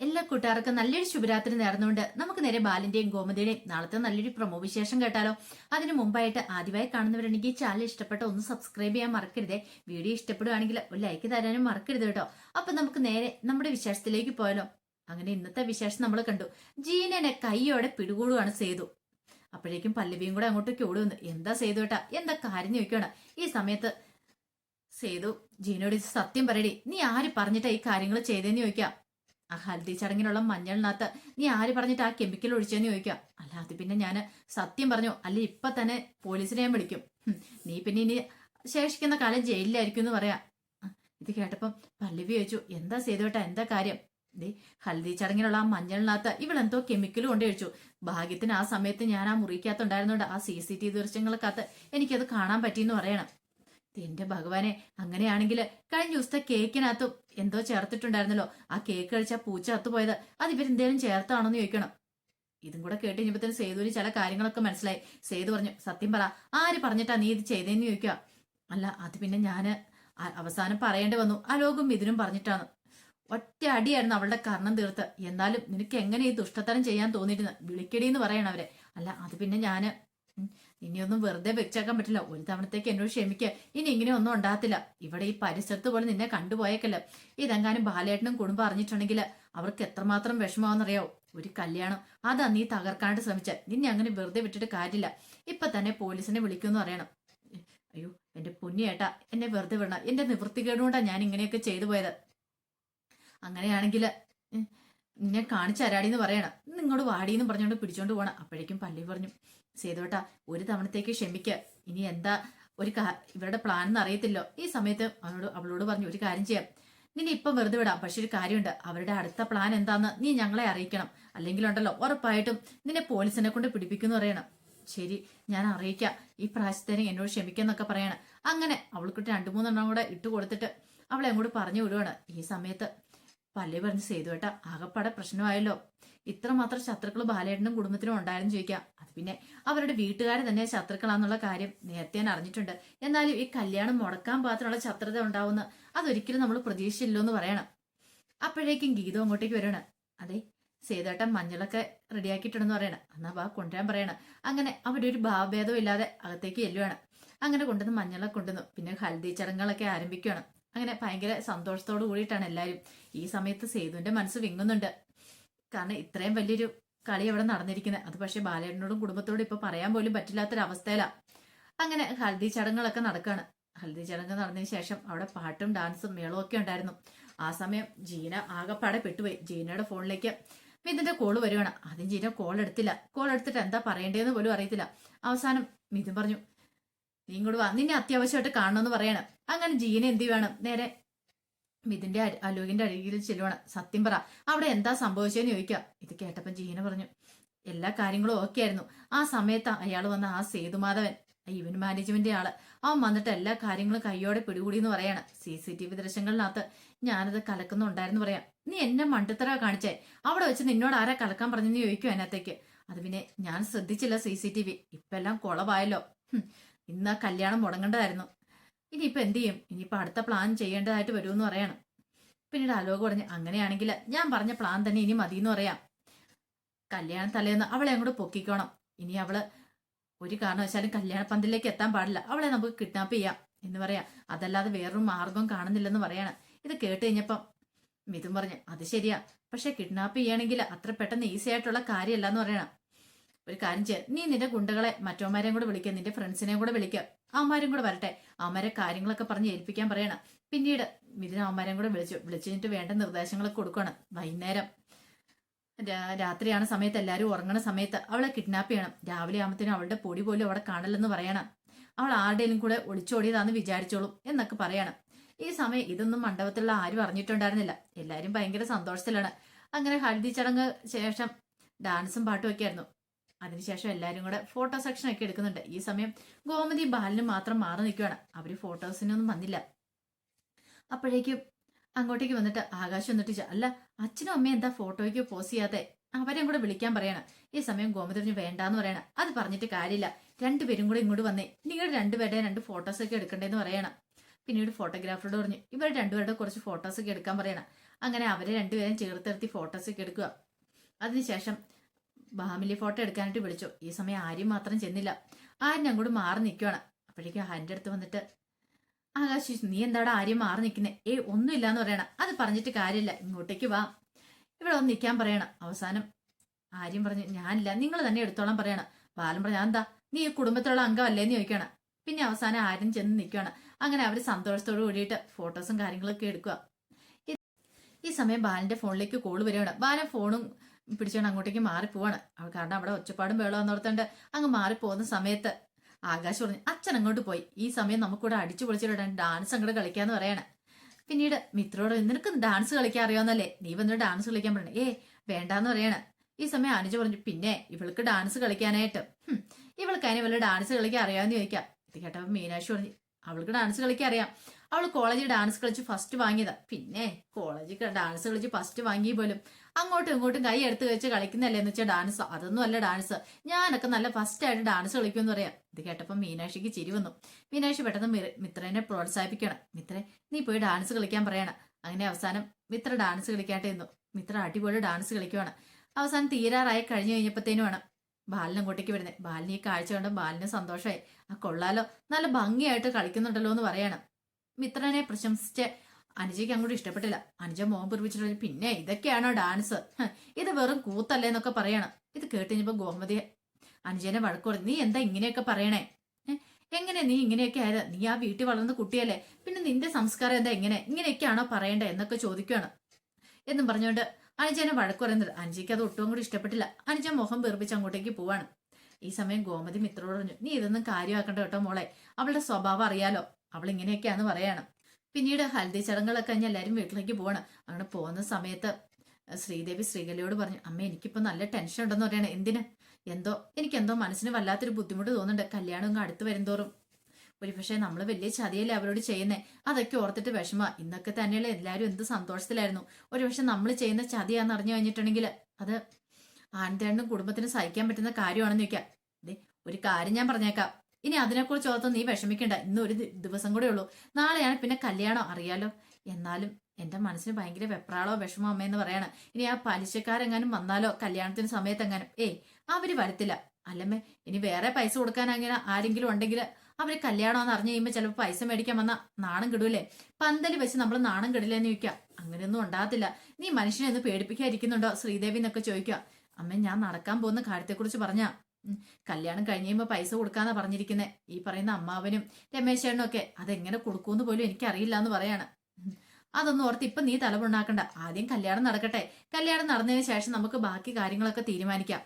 എല്ലാ കൂട്ടുകാർക്കും നല്ലൊരു ശുഭരാത്രി നേർന്നുകൊണ്ട് നമുക്ക് നേരെ ബാലിന്റെയും ഗോമതിയുടെയും നാളത്തെ നല്ലൊരു പ്രൊമോ വിശേഷം കേട്ടാലോ. അതിനു മുമ്പായിട്ട് ആദ്യമായി കാണുന്നവരുണ്ടെങ്കിൽ ചാനൽ ഇഷ്ടപ്പെട്ട ഒന്ന് സബ്സ്ക്രൈബ് ചെയ്യാൻ മറക്കരുതേ. വീഡിയോ ഇഷ്ടപ്പെടുകയാണെങ്കിൽ ഒരു ലൈക്ക് തരാനും മറക്കരുത് കേട്ടോ. അപ്പൊ നമുക്ക് നേരെ നമ്മുടെ വിശേഷത്തിലേക്ക് പോയാലോ. അങ്ങനെ ഇന്നത്തെ വിശേഷം നമ്മൾ കണ്ടു. ജീനനെ കൈയോടെ പിടികൂടുകയാണ് സേതു. അപ്പോഴേക്കും പല്ലവിയും കൂടെ അങ്ങോട്ടേക്ക് ഓടുന്നു. എന്താ സേതു കേട്ടാ എന്താ കാര്യം ചോദിക്കണം ഈ സമയത്ത് സേതു ജീനോട് സത്യം പറയടി. നീ ആര് പറഞ്ഞിട്ടാ ഈ കാര്യങ്ങൾ ചെയ്തേന്ന് ചോദിക്കാം ആ ഹൽദി ചടങ്ങിനുള്ള മഞ്ഞളിനകത്ത് നീ ആര് പറഞ്ഞിട്ട് ആ കെമിക്കൽ ഒഴിച്ചെന്ന് ചോദിക്കാം? അല്ല അത് പിന്നെ ഞാൻ സത്യം പറഞ്ഞു അല്ലെ ഇപ്പൊ തന്നെ പോലീസിനെ ഞാൻ വിളിക്കും. നീ പിന്നെ ഇനി ശേഷിക്കുന്ന കാലം ജയിലിലായിരിക്കും എന്ന് പറയാ. ഇത് കേട്ടപ്പം പല്ലവി ചോദിച്ചു എന്താ സേതുവേട്ടാ എന്താ കാര്യം? ദേ ഹൽദി ചടങ്ങിനുള്ള ആ മഞ്ഞളിനകത്ത് ഇവളെന്തോ കെമിക്കൽ ഒഴിച്ചു. ഭാഗ്യത്തിന് ആ സമയത്ത് ഞാൻ ആ മുറിക്കകത്തുണ്ടായിരുന്നോണ്ട് ആ സി സി ടി ദൃശ്യങ്ങൾക്കകത്ത് എനിക്കത് കാണാൻ പറ്റിയെന്ന് പറയണം. എന്റെ ഭഗവാനെ അങ്ങനെയാണെങ്കിൽ കഴിഞ്ഞ ദിവസത്തെ കേക്കിനകത്തും എന്തോ ചേർത്തിട്ടുണ്ടായിരുന്നല്ലോ. ആ കേക്ക് കഴിച്ച പൂച്ച അത്തുപോയത്. അത് ഇവരെന്തേലും ചേർത്താണോന്ന് ചോദിക്കണം. ഇതും കൂടെ കേട്ട് കഴിഞ്ഞപ്പോഴത്തേന് സേതുവിന് ചില കാര്യങ്ങളൊക്കെ മനസ്സിലായി. സേതു പറഞ്ഞു സത്യം പറ ആര് പറഞ്ഞിട്ടാ നീ ഇത് ചെയ്തേന്ന് ചോദിക്കുക? അല്ല അത് പിന്നെ ഞാൻ അവസാനം പറയേണ്ടി വന്നു. അലോകും ഇതിനും പറഞ്ഞിട്ടാണ്. ഒറ്റ അടിയായിരുന്നു അവളുടെ കർണം തീർത്ത്. എന്നാലും നിനക്ക് എങ്ങനെ ഈ ദുഷ്ടത്തരം ചെയ്യാൻ തോന്നിയിരുന്നു വിളിക്കടി എന്ന് പറയണം അവരെ. അല്ല അത് പിന്നെ ഉം, ഇനിയൊന്നും വെറുതെ വെച്ചാക്കാൻ പറ്റില്ല. ഒരു തവണത്തേക്ക് എന്നോട് ക്ഷമിക്കുക ഇനി ഇങ്ങനെ ഒന്നും ഉണ്ടാകത്തില്ല. ഇവിടെ ഈ പരിസരത്ത് പോലെ നിന്നെ കണ്ടുപോയേക്കല്ല. ഇതെങ്ങാനും ബാലേട്ടനും കുടുംബം അറിഞ്ഞിട്ടുണ്ടെങ്കിൽ അവർക്ക് എത്രമാത്രം വിഷമാവെന്നറിയോ ഒരു കല്യാണം. അതാ നീ തകർക്കാണ്ട് ശ്രമിച്ച. നിന്നെ അങ്ങനെ വെറുതെ വിട്ടിട്ട് കാര്യമില്ല. ഇപ്പൊ തന്നെ പോലീസിനെ വിളിക്കുമെന്ന് അറിയണം അയ്യോ എന്റെ പുണ്യേട്ടാ എന്നെ വെറുതെ വിടണം എന്റെ നിവൃത്തികേടുകൊണ്ടാണ് ഞാൻ ഇങ്ങനെയൊക്കെ ചെയ്തു പോയത്. അങ്ങനെയാണെങ്കിൽ നിന്നെ കാണിച്ചരാടി എന്ന് പറയണം. നിങ്ങളോട് വാടിയെന്ന് പറഞ്ഞുകൊണ്ട് പിടിച്ചോണ്ട് പോകണം അപ്പോഴേക്കും പള്ളി പറഞ്ഞു. സേതുവേട്ടാ ഒരു തവണത്തേക്ക് ക്ഷമിക്ക. ഇനി എന്താ ഒരു ഇവരുടെ പ്ലാൻ എന്ന് അറിയത്തില്ലോ. ഈ സമയത്ത് അവനോട് അവളോട് പറഞ്ഞു ഒരു കാര്യം ചെയ്യാം. നിന്നെ ഇപ്പം വെറുതെ വിടാം. പക്ഷെ ഒരു കാര്യമുണ്ട്. അവരുടെ അടുത്ത പ്ലാൻ എന്താന്ന് നീ ഞങ്ങളെ അറിയിക്കണം. അല്ലെങ്കിൽ ഉണ്ടല്ലോ ഉറപ്പായിട്ടും നിന്നെ പോലീസിനെ കൊണ്ട് പിടിപ്പിക്കുന്നു പറയണം. ശരി ഞാൻ അറിയിക്കാം. ഈ പ്രാവശ്യത്തേന് എന്നോട് ക്ഷമിക്കാന്നൊക്കെ പറയണം. അങ്ങനെ അവൾക്ക് രണ്ടു മൂന്നെണ്ണം കൂടെ ഇട്ട് കൊടുത്തിട്ട് അവളെ അങ്ങോട്ട് പറഞ്ഞു വിടുവാണ്. ഈ സമയത്ത് പള്ളി പറഞ്ഞ് സേതുവേട്ട ആകപ്പാടെ പ്രശ്നമായല്ലോ. ഇത്രമാത്രം ശത്രുക്കൾ ബാലേട്ടനും കുടുംബത്തിനും ഉണ്ടായിരുന്നു ചോദിക്കാം. അത് പിന്നെ അവരുടെ വീട്ടുകാർ തന്നെ ശത്രുക്കളാന്നുള്ള കാര്യം നേരത്തെ ഞാൻ അറിഞ്ഞിട്ടുണ്ട്. എന്നാലും ഈ കല്യാണം മുടക്കാൻ പാത്രമുള്ള ശത്രുത ഉണ്ടാവുന്ന അതൊരിക്കലും നമ്മൾ പ്രതീക്ഷിച്ചില്ലോ എന്ന് പറയണം. അപ്പോഴേക്കും ഗീതം അങ്ങോട്ടേക്ക് വരണം. അതെ സേതേട്ടൻ മഞ്ഞളൊക്കെ റെഡിയാക്കിയിട്ടുണ്ടെന്ന് പറയണം. എന്നാ വാ കൊണ്ടുവരാൻ പറയണം. അങ്ങനെ അവിടെ ഒരു ഭാവഭേദവും ഇല്ലാതെ അകത്തേക്ക് ചെല്ലുവാണ്. അങ്ങനെ കൊണ്ടുവന്ന് മഞ്ഞളൊക്കെ കൊണ്ടുവന്നു. പിന്നെ ഹൽദി ചടങ്ങുകളൊക്കെ ആരംഭിക്കുകയാണ് അങ്ങനെ ഭയങ്കര സന്തോഷത്തോടു കൂടിയിട്ടാണ് എല്ലാവരും. ഈ സമയത്ത് സേതുവിന്റെ മനസ്സ് വിങ്ങുന്നുണ്ട്. കാരണം ഇത്രയും വലിയൊരു കളി അവിടെ നടന്നിരിക്കുന്നത്. അത് പക്ഷേ ബാലേട്ടനോടും കുടുംബത്തോടും ഇപ്പൊ പറയാൻ പോലും പറ്റില്ലാത്തൊരവസ്ഥയിലാ. അങ്ങനെ ഹൽദി ചടങ്ങുകളൊക്കെ നടക്കുകയാണ് ഹൽദി ചടങ്ങ് നടന്നതിന് ശേഷം അവിടെ പാട്ടും ഡാൻസും മേളവും ഒക്കെ ഉണ്ടായിരുന്നു. ആ സമയം ജീന ആകെപ്പാടെ പെട്ടുപോയി. ജീനയുടെ ഫോണിലേക്ക് മിഥുന്റെ കോൾ വരുവാണ്. ആദ്യം ജീന കോൾ എടുത്തില്ല. കോൾ എടുത്തിട്ട് എന്താ പറയേണ്ടതെന്ന് പോലും അറിയത്തില്ല. അവസാനം മിഥുൻ പറഞ്ഞു നീ ഇങ്ങോട്ട് വാ. നിന്നെ അത്യാവശ്യമായിട്ട് കാണണമെന്ന് പറയണം. അങ്ങനെ ജീന എന്ത് വേണം നേരെ മിഥുന്റെ അലോകിന്റെ അരികിൽ ചെല്ലുവാണ്. സത്യം പറ അവിടെ എന്താ സംഭവിച്ചതെന്ന് ചോദിക്കാം. ഇത് കേട്ടപ്പം ജീന പറഞ്ഞു എല്ലാ കാര്യങ്ങളും ഓക്കെ ആയിരുന്നു. ആ സമയത്ത് അയാൾ വന്ന ആ സേതുമാധവൻ ഇവന്റ് മാനേജ്മെന്റ് ആൾ. അവൻ വന്നിട്ട് എല്ലാ കാര്യങ്ങളും കയ്യോടെ പിടികൂടി എന്ന് പറയാണ്. സി സി ടി വി ദൃശ്യങ്ങളിനകത്ത് ഞാനത് കലക്കുന്നുണ്ടായിരുന്നു പറയാം. നീ എന്നെ മണ്ടത്തറ കാണിച്ചേ. അവിടെ വെച്ച് നിന്നോട് ആരാ കലക്കാൻ പറഞ്ഞെന്ന് ചോദിക്കും അതിനകത്തേക്ക്. അത് പിന്നെ ഞാൻ ശ്രദ്ധിച്ചില്ല സി സി ടി വി ഇപ്പെല്ലാം കുളവായല്ലോ. ഇന്ന് കല്യാണം മുടങ്ങേണ്ടതായിരുന്നു. ഇനിയിപ്പോ എന്ത് ചെയ്യും? ഇനിയിപ്പോൾ അടുത്ത പ്ലാൻ ചെയ്യേണ്ടതായിട്ട് വരുമെന്ന് പറയണം. പിന്നീട് അലോക പറഞ്ഞ് അങ്ങനെയാണെങ്കിൽ ഞാൻ പറഞ്ഞ പ്ലാൻ തന്നെ ഇനി മതി എന്ന് പറയാം. കല്യാണ തലേന്ന് അവളെ അങ്ങോട്ട് പൊക്കിക്കോണം. ഇനി അവൾ ഒരു കാരണവശാലും കല്യാണ പന്തലിലേക്ക് എത്താൻ പാടില്ല. അവളെ നമുക്ക് കിഡ്നാപ്പ് ചെയ്യാം എന്ന് പറയാം. അതല്ലാതെ വേറൊരു മാർഗം കാണുന്നില്ലെന്ന് പറയാണ്. ഇത് കേട്ട് കഴിഞ്ഞപ്പം മിഥുൻ പറഞ്ഞു അത് ശരിയാ. പക്ഷെ കിഡ്നാപ്പ് ചെയ്യണമെങ്കിൽ അത്ര പെട്ടെന്ന് ഈസി ആയിട്ടുള്ള കാര്യമല്ല എന്ന് പറയണം. ഒരു കാര്യം ചെയ്യ നീ നിന്റെ ഗുണ്ടകളെ മറ്റോമാരെയും കൂടെ വിളിക്കുക നിന്റെ ഫ്രണ്ട്സിനെയും കൂടെ വിളിക്കുക അവന്മാരും കൂടെ വരട്ടെ. അവന്മാരെ കാര്യങ്ങളൊക്കെ പറഞ്ഞ് ഏൽപ്പിക്കാൻ പറയണം. പിന്നീട് മിഥുൻ അവന്മാരെയും കൂടെ വിളിച്ചു. വിളിച്ചിട്ട് വേണ്ട നിർദ്ദേശങ്ങളൊക്കെ കൊടുക്കണം വൈകുന്നേരം. രാത്രിയാണ് സമയത്ത് എല്ലാവരും ഉറങ്ങണ സമയത്ത് അവളെ കിഡ്നാപ്പ് ചെയ്യണം. രാവിലെ ആകുമ്പത്തേനും അവളുടെ പൊടി പോലും അവിടെ കാണില്ലെന്ന് പറയണം. അവൾ ആരുടെയും കൂടെ ഒളിച്ചോടിയതാന്ന് വിചാരിച്ചോളും എന്നൊക്കെ പറയണം. ഈ സമയം ഇതൊന്നും മണ്ഡപത്തിലുള്ള ആരും അറിഞ്ഞിട്ടുണ്ടായിരുന്നില്ല. എല്ലാവരും ഭയങ്കര സന്തോഷത്തിലാണ്. അങ്ങനെ ഹൽദി ചടങ്ങ് ശേഷം ഡാൻസും പാട്ടും ഒക്കെ ആയിരുന്നു. അതിനുശേഷം എല്ലാവരും കൂടെ ഫോട്ടോ സെക്ഷൻ ഒക്കെ എടുക്കുന്നുണ്ട്. ഈ സമയം ഗോമതി ബാലിന് മാത്രം മാറി നിൽക്കുകയാണ്. അവർ ഫോട്ടോസിനൊന്നും വന്നില്ല. അപ്പോഴേക്കും അങ്ങോട്ടേക്ക് വന്നിട്ട് ആകാശം വന്നിട്ട് അല്ല അച്ഛനും അമ്മയും എന്താ ഫോട്ടോയ്ക്ക് പോസ് ചെയ്യാതെ അവരെയും കൂടെ വിളിക്കാൻ പറയണം. ഈ സമയം ഗോമതി പറഞ്ഞു വേണ്ടാന്ന് പറയണം. അത് പറഞ്ഞിട്ട് കാര്യമില്ല. രണ്ടുപേരും കൂടെ ഇങ്ങോട്ട് വന്നേ. നിങ്ങൾ രണ്ടുപേരുടെ രണ്ട് ഫോട്ടോസ് ഒക്കെ എടുക്കണ്ടേന്ന് പറയണം. പിന്നീട് ഫോട്ടോഗ്രാഫറോട് പറഞ്ഞു ഇവർ രണ്ടുപേരുടെ കുറച്ച് ഫോട്ടോസ് ഒക്കെ എടുക്കാൻ പറയണം. അങ്ങനെ അവരെ രണ്ടുപേരും ഫോട്ടോസ് ഒക്കെ എടുക്കുക. അതിനുശേഷം ഫാമിലി ഫോട്ടോ എടുക്കാനായിട്ട് വിളിച്ചു. ഈ സമയം ആര്യം മാത്രം ചെന്നില്ല. ആര്യൻ അങ്ങോട്ട് മാറി നിൽക്കുവാണ് അപ്പോഴേക്കും ആര്യന്റെ അടുത്ത് വന്നിട്ട് ആകാശ് നീ എന്താടാ ആര്യം മാറി നിൽക്കുന്നേ ഏ ഒന്നുമില്ലാന്ന് പറയണം. അത് പറഞ്ഞിട്ട് കാര്യമില്ല. ഇങ്ങോട്ടേക്ക് വാ. ഇവിടെ ഒന്ന് നിൽക്കാൻ പറയണം. അവസാനം ആര്യം പറഞ്ഞു ഞാനില്ല. നിങ്ങൾ തന്നെ എടുത്തോളം പറയണം. ബാലൻ പറഞ്ഞു എന്താ നീ ഈ കുടുംബത്തിലുള്ള അംഗമല്ലേന്ന് ചോദിക്കണം. പിന്നെ അവസാനം ആരും ചെന്ന് നിൽക്കുകയാണ് അങ്ങനെ അവർ സന്തോഷത്തോട് കൂടിയിട്ട് ഫോട്ടോസും കാര്യങ്ങളൊക്കെ എടുക്കുക ഈ- ഈ സമയം ബാലന്റെ ഫോണിലേക്ക് കോൾ വരികയാണ്. ബാലൻ ഫോണും പിടിച്ചുകൊണ്ട് അങ്ങോട്ടേക്ക് മാറിപ്പോവാണ് അവൾ കാരണം അവിടെ ഒച്ചപ്പാടും വെള്ളം ഓർത്തുകൊണ്ട് അങ്ങ് മാറിപ്പോകുന്ന സമയത്ത് ആകാശ് പറഞ്ഞു അച്ഛൻ അങ്ങോട്ട് പോയി. ഈ സമയം നമുക്കിവിടെ അടിച്ചു പൊളിച്ചിട്ട് ഡാൻസ് അങ്ങോട്ട് കളിക്കാന്ന് പറയാണ്. പിന്നീട് മിത്രോട് നിനക്ക് ഡാൻസ് കളിക്കാൻ അറിയാവുന്നല്ലേ നീ വന്നിട്ട് ഡാൻസ് കളിക്കാൻ പറഞ്ഞു ഏ വേണ്ടാന്ന് പറയാണ്. ഈ സമയം അനുജ പറഞ്ഞു പിന്നെ ഇവൾക്ക് ഡാൻസ് കളിക്കാനായിട്ട്. ഇവൾക്ക് അതിന് വല്ല ഡാൻസ് കളിക്കാൻ അറിയാമെന്ന് ചോദിക്കാം. ഇത് കേട്ടപ്പോൾ മീനാക്ഷി പറഞ്ഞു അവൾക്ക് ഡാൻസ് കളിക്കാൻ അറിയാം. അവൾ കോളേജിൽ ഡാൻസ് കളിച്ച് ഫസ്റ്റ് വാങ്ങിയതാ. പിന്നെ കോളേജിൽ ഡാൻസ് കളിച്ച് ഫസ്റ്റ് വാങ്ങി പോലും. അങ്ങോട്ടും ഇങ്ങോട്ടും കൈ എടുത്ത് വെച്ച് കളിക്കുന്നല്ലേ എന്ന് വെച്ചാൽ ഡാൻസ് അതൊന്നും അല്ല ഡാൻസ് ഞാനൊക്കെ നല്ല ഫസ്റ്റ് ആയിട്ട് ഡാൻസ് കളിക്കുമെന്ന് പറയാം. ഇത് കേട്ടപ്പോൾ മീനാക്ഷിക്ക് ചിരി വന്നു. മീനാക്ഷി പെട്ടെന്ന് മിത്രനെ പ്രോത്സാഹിപ്പിക്കണം മിത്രേ നീ പോയി ഡാൻസ് കളിക്കാൻ പറയണം. അങ്ങനെ അവസാനം മിത്ര ഡാൻസ് കളിക്കാട്ടെ എന്നു മിത്ര അടിപൊളി ഡാൻസ് കളിക്കുവാണ്. അവസാനം തീരാറായി കഴിഞ്ഞു കഴിഞ്ഞപ്പോഴത്തേനുമാണ് ബാലിനും അങ്ങോട്ടേക്ക് വരുന്നത് ബാലിനെ കാഴ്ച കണ്ട് ബാലിന് സന്തോഷമായി. ആ കൊള്ളാലോ. നല്ല ഭംഗിയായിട്ട് കളിക്കുന്നുണ്ടല്ലോ എന്ന് പറയണം. മിത്രനെ പ്രശംസിച്ച് അനുജയ്ക്ക് അങ്ങോട്ട് ഇഷ്ടപ്പെട്ടില്ല. അനുജ മോഹം പിറപ്പിച്ചിട്ട് പിന്നെ ഇതൊക്കെയാണോ ഡാൻസ് ഇത് വെറും കൂത്തല്ലേ എന്നൊക്കെ പറയണം. ഇത് കേട്ടിനിപ്പോ ഗോമതി അനുജനെ വഴക്ക് പറഞ്ഞു നീ എന്താ ഇങ്ങനെയൊക്കെ പറയണേ? എങ്ങനെ നീ ഇങ്ങനെയൊക്കെ ആയത്? നീ ആ വീട്ടിൽ വളർന്ന കുട്ടിയല്ലേ? പിന്നെ നിന്റെ സംസ്കാരം എന്താ ഇങ്ങനെ? ഇങ്ങനെയൊക്കെയാണോ പറയണ്ടേ? എന്നൊക്കെ ചോദിക്കുകയാണ് എന്നും പറഞ്ഞുകൊണ്ട് അനുജനെ വഴക്ക് പറയുന്നത് അനുജയ്ക്ക് അത് ഒട്ടും കൂടി ഇഷ്ടപ്പെട്ടില്ല. അനുജ മുഖം വീർപ്പിച്ച് അങ്ങോട്ടേക്ക് പോവാണ്. ഈ സമയം ഗോമതി മിത്രോട് പറഞ്ഞു നീ ഇതൊന്നും കാര്യമാക്കണ്ട കേട്ടോ മോളെ. അവളുടെ സ്വഭാവം അറിയാലോ. അവൾ ഇങ്ങനെയൊക്കെയാന്ന് പറയാണ്. പിന്നീട് ഹൽദി ചടങ്ങുകളൊക്കെ കഴിഞ്ഞ് എല്ലാവരും വീട്ടിലേക്ക് പോവാണ്. അങ്ങനെ പോകുന്ന സമയത്ത് ശ്രീദേവി ശ്രീകലയോട് പറഞ്ഞു അമ്മ എനിക്കിപ്പോ നല്ല ടെൻഷൻ ഉണ്ടെന്ന് പറയണേ. എന്തിന്? എന്തോ എനിക്കെന്തോ മനസ്സിന് വല്ലാത്തൊരു ബുദ്ധിമുട്ട് തോന്നുന്നുണ്ട്. കല്യാണം ഇങ്ങ് അടുത്ത് വരുംതോറും. ഒരു പക്ഷേ നമ്മൾ വലിയ ചതിയല്ലേ അവരോട് ചെയ്യുന്നേ? അതൊക്കെ ഓർത്തിട്ട് വിഷമ. ഇന്നൊക്കെ തന്നെയുള്ള എല്ലാവരും എന്ത് സന്തോഷത്തിലായിരുന്നു. ഒരു പക്ഷെ നമ്മൾ ചെയ്യുന്ന ചതിയാന്ന് അറിഞ്ഞു കഴിഞ്ഞിട്ടുണ്ടെങ്കിൽ അത് ആനന്ദേണ്ണും കുടുംബത്തിന് സഹിക്കാൻ പറ്റുന്ന കാര്യമാണെന്ന് ചോദിക്കാം. ഒരു കാര്യം ഞാൻ പറഞ്ഞേക്കാം. ഇനി അതിനെക്കുറിച്ച് ഓർത്ത് നീ വിഷമിക്കണ്ട. ഇന്ന് ഒരു ദിവസം കൂടെ ഉള്ളൂ. നാളെയാണ് പിന്നെ കല്യാണം. അറിയാലോ? എന്നാലും എന്റെ മനസ്സിന് ഭയങ്കര വെപ്രാളോ വിഷമോ അമ്മയെന്ന് പറയണം. ഇനി ആ പലിശക്കാരെങ്ങാനും വന്നാലോ? കല്യാണത്തിന് സമയത്തെങ്ങാനും? ഏയ് അവർ വരത്തില്ല. അല്ലമ്മേ ഇനി വേറെ പൈസ കൊടുക്കാൻ അങ്ങനെ ആരെങ്കിലും ഉണ്ടെങ്കിൽ അവർ കല്യാണമെന്ന് അറിഞ്ഞു കഴിയുമ്പോൾ ചിലപ്പോൾ പൈസ മേടിക്കാൻ വന്ന നാണം കിടൂലേ പന്തൽ വെച്ച് നമ്മൾ നാണം കിടില്ലെന്ന് ചോദിക്കാം. അങ്ങനെയൊന്നും ഉണ്ടാകത്തില്ല. നീ മനുഷ്യനെ ഒന്ന് പേടിപ്പിക്കാതിരിക്കുന്നുണ്ടോ? ശ്രീദേവി എന്നൊക്കെ ചോദിക്കുക അമ്മ ഞാൻ നടക്കാൻ പോകുന്ന കാര്യത്തെക്കുറിച്ച് പറഞ്ഞാ കല്യാണം കഴിഞ്ഞ് പൈസ കൊടുക്കാന്നാ പറഞ്ഞിരിക്കുന്നത് ഈ പറയുന്ന അമ്മാവനും രമേശേണ്ണനും ഒക്കെ അതെങ്ങനെ കൊടുക്കൂന്ന് പോലും എനിക്കറിയില്ല എന്ന് പറയാണ് അതൊന്നും ഓർത്ത് ഇപ്പൊ നീ തലമുണ്ടാക്കണ്ട. ആദ്യം കല്യാണം നടക്കട്ടെ. കല്യാണം നടന്നതിന് ശേഷം നമുക്ക് ബാക്കി കാര്യങ്ങളൊക്കെ തീരുമാനിക്കാം.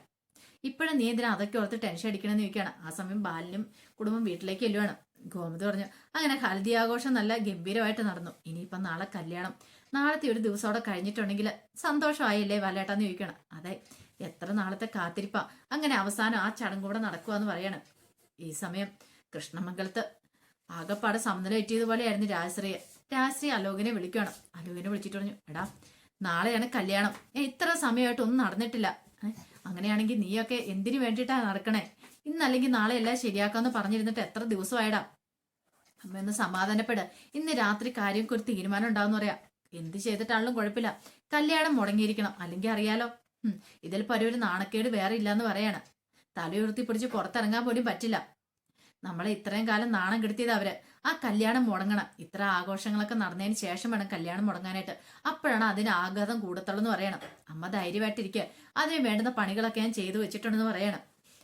ഇപ്പോഴും നീ എന്തിനാ അതൊക്കെ ഓർത്ത് ടെൻഷൻ അടിക്കണമെന്ന് ചോദിക്കുകയാണ് ആ സമയം ബാലിനും കുടുംബം വീട്ടിലേക്ക് ചെല്ലുവാണ്. ഗോമതി പറഞ്ഞു അങ്ങനെ ഹൽദി ആഘോഷം നല്ല ഗംഭീരമായിട്ട് നടന്നു. ഇനിയിപ്പം നാളെ കല്യാണം. നാളത്തെ ഒരു ദിവസം അവിടെ കഴിഞ്ഞിട്ടുണ്ടെങ്കിൽ സന്തോഷമായില്ലേ വലേട്ടാന്ന് ചോദിക്കണം. അതെ എത്ര നാളത്തെ കാത്തിരിപ്പാ. അങ്ങനെ അവസാനം ആ ചടങ്ങ് കൂടെ നടക്കുവാന്ന് പറയാണ്. ഈ സമയം കൃഷ്ണമംഗലത്ത് ആകപ്പാടെ സമനില എറ്റിയതുപോലെയായിരുന്നു രാജശ്രീയെ. രാജശ്രീ അലോകിനെ വിളിക്കണം അലോകിനെ വിളിച്ചിട്ട് പറഞ്ഞു എടാ നാളെയാണ് കല്യാണം. ഇത്ര സമയമായിട്ട് ഒന്നും നടന്നിട്ടില്ല. അങ്ങനെയാണെങ്കിൽ നീയൊക്കെ എന്തിനു വേണ്ടിയിട്ടാ നടക്കണേ? ഇന്നല്ലെങ്കിൽ നാളെ എല്ലാം ശരിയാക്കാന്ന് പറഞ്ഞിരുന്നിട്ട് എത്ര ദിവസമായിടാ? അമ്മ ഒന്ന് സമാധാനപ്പെട്. ഇന്ന് രാത്രി കാര്യമൊക്കെ ഒരു തീരുമാനം ഉണ്ടാവും പറയാ. എന്ത് ചെയ്തിട്ടാണെങ്കിലും കുഴപ്പമില്ല. കല്യാണം മുടങ്ങിയിരിക്കണം. അല്ലെങ്കിൽ അറിയാലോ ഇതിൽ പരൊരു നാണക്കേട് വേറെ ഇല്ലാന്ന് പറയാണ്. തലയുയർത്തി പിടിച്ച് പുറത്തിറങ്ങാൻ പോലും പറ്റില്ല. നമ്മളെ ഇത്രയും കാലം നാണം കെടുത്തിയത് അവർ. ആ കല്യാണം മുടങ്ങണം. ഇത്ര ആഘോഷങ്ങളൊക്കെ നടന്നതിന് ശേഷം വേണം കല്യാണം മുടങ്ങാനായിട്ട്. അപ്പോഴാണ് അതിന് ആഘാതം കൂടത്തുള്ളെന്ന് പറയണം. അമ്മ ധൈര്യമായിട്ടിരിക്കുക അതിന് വേണ്ടുന്ന പണികളൊക്കെ ഞാൻ ചെയ്തു വെച്ചിട്ടുണ്ടെന്ന് പറയണം.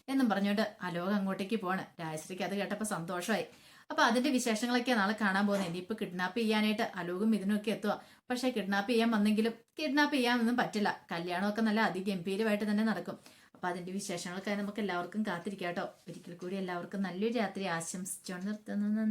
എന്നും പറഞ്ഞുകൊണ്ട് അലോക അങ്ങോട്ടേക്ക് പോവാണ്. രാജശ്രീക്ക് അത് കേട്ടപ്പോൾ സന്തോഷമായി. അപ്പൊ അതിന്റെ വിശേഷങ്ങളൊക്കെ നാളെ കാണാൻ പോകുന്നത് ഇനിയിപ്പോ കിഡ്നാപ്പ് ചെയ്യാനായിട്ട് അലോകും ഇതിനൊക്കെ എത്തുക പക്ഷെ കിഡ്നാപ്പ് ചെയ്യാൻ വന്നെങ്കിലും കിഡ്നാപ്പ് ചെയ്യാനൊന്നും പറ്റില്ല. കല്യാണമൊക്കെ നല്ല അതിഗംഭീരമായിട്ട് തന്നെ നടക്കും. അപ്പൊ അതിന്റെ വിശേഷങ്ങൾക്കായി നമുക്ക് എല്ലാവർക്കും കാത്തിരിക്കാം കേട്ടോ. ഒരിക്കൽ കൂടി എല്ലാവർക്കും നല്ലൊരു രാത്രി ആശംസിച്ചുകൊണ്ട് നിർത്തുന്നു.